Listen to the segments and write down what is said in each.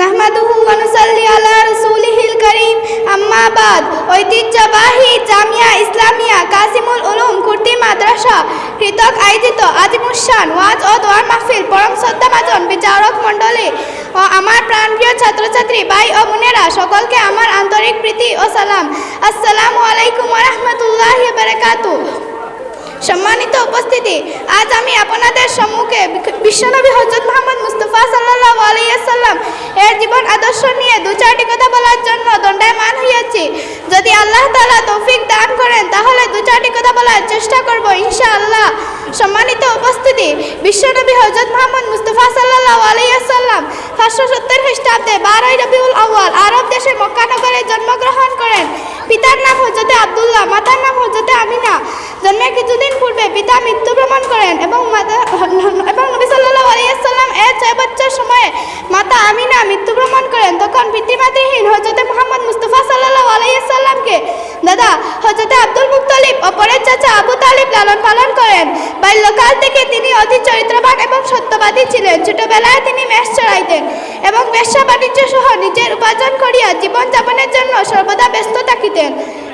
নাহমাদুহু ওয়া নুসাল্লি আলা রাসূলিহিল কারীম আম্মা বাদ ঐতিহ্যবাহী জামিয়া ইসলামিয়া কাসিমুল উলুম কুর্তি মাদ্রাসা কৃতক আয়োজিত আজিমুসান ওয়াজ ও দোয়ার মাহফিল, পরম শ্রদ্ধাভাজন বিচারক মণ্ডলী ও আমার প্রাণপ্রিয় ছাত্রছাত্রী, ভাই ও বোনেরা, সকলকে আমার আন্তরিক প্রীতি ও সালাম। আসসালামু আলাইকুম ওয়া রাহমাতুল্লাহি ওয়া বারাকাতুহু সম্মানিত উপস্থিতি, আজ আমি আপনাদের সম্মুখে বিশ্বনবী হজরত মোহাম্মদ মুস্তফা সাল্লাল্লাহু আলাইহি সাল্লাম এর জীবন আদর্শ নিয়ে দু চারটি কথা বলার জন্য দণ্ডায়মান হইয়াছি যদি আল্লাহ তালা তৌফিক দান করেন, তাহলে দু চারটি কথা বলার চেষ্টা করব ইনশাআল্লাহ। সম্মানিত উপস্থিতি, বিশ্বনবী হজরত মোহাম্মদ মুস্তফা সাল্লাল্লাহু আলাইহি সাল্লাম পাঁচশো সত্তর খ্রিস্টাব্দে বারোই রবিউল আউয়াল আরব দেশের মক্কানগরে জন্মগ্রহণ করেন। পিতার নাম হজরতে আবদুল্লাহ, মাতার নাম হজরতে আমিনা। জন্মের কিছুদিন পূর্বে পিতা মৃত্যুবরণ করেন এবং মাতা এবং নবী সাল্লাল্লাহু আলাইহি সাল্লাম এর ছয় বছর সময়ে মাতা আমিনা মৃত্যুবরণ করেন তখন পিতৃমাতৃহীন হজরতে মোহাম্মদ মুস্তফা সাল্লাল্লাহু আলাইহি সাল্লামকে দাদা হজরতে আব্দুল মুত্তালিব, অপরের চাচা আবু তালিব লালন পালন করেন। বাল্যকাল থেকে তিনি অতি চরিত্রবান এবং সত্যবাদী ছিলেন। ছোটবেলায় তিনি মেষ চড়াইতেন এবং ব্যবসা বাণিজ্য সহ নিজের উপার্জন করিয়া জীবন যাপনের জন্য সর্বদা ব্যস্ত থাকিতেন।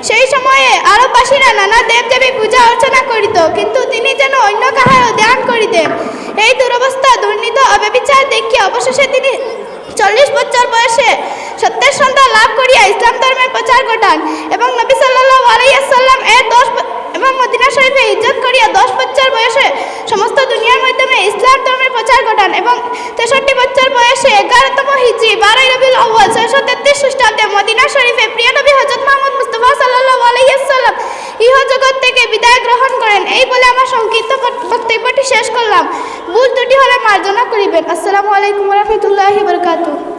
সেই সময়ে আরববাসীরা নানা দেবদেবী পূজা অর্চনা করিত, কিন্তু তিনি যেন অন্য কাহারও ধ্যান করিতেন। এই দুরবস্থা, দুর্নীত, অব্যবিচার দেখিয়া অবশেষে তিনি চল্লিশ বছর বয়সে সত্যের সন্তান লাভ করিয়া ইসলাম ধর্মের প্রচার ঘটান এবং নবী সাল্লাল্লাহু আলাইহি সাল্লাম এর দশ এবং মদিনা শরীফে ইজ্জত করিয়া দশ বছর বয়সে সমস্ত দুনিয়ার মাধ্যমে ইসলাম ধর্মের প্রচার ঘটান এবং তেষট্টি বছর বয়সে এগারোতম হিজরি, বারোই রবিউল আউ্বাল ছয়শো তেত্রিশ খ্রিস্টাব্দে মদিনা শরীফে প্রিয় নবী হজরত মোহাম্মদ মুস্তফা সাল্লাল্লাহু আলাইহি সাল্লাম ইহ জগৎ থেকে বিদায় গ্রহণ করেন। এই বলে আমার সংক্ষিপ্ত বক্তব্যটি শেষ করলাম। ভুল ত্রুটি হলে মার্জনা করিবেন। আসসালামু আলাইকুম রহমতুল্লাহি বরকাতুহ।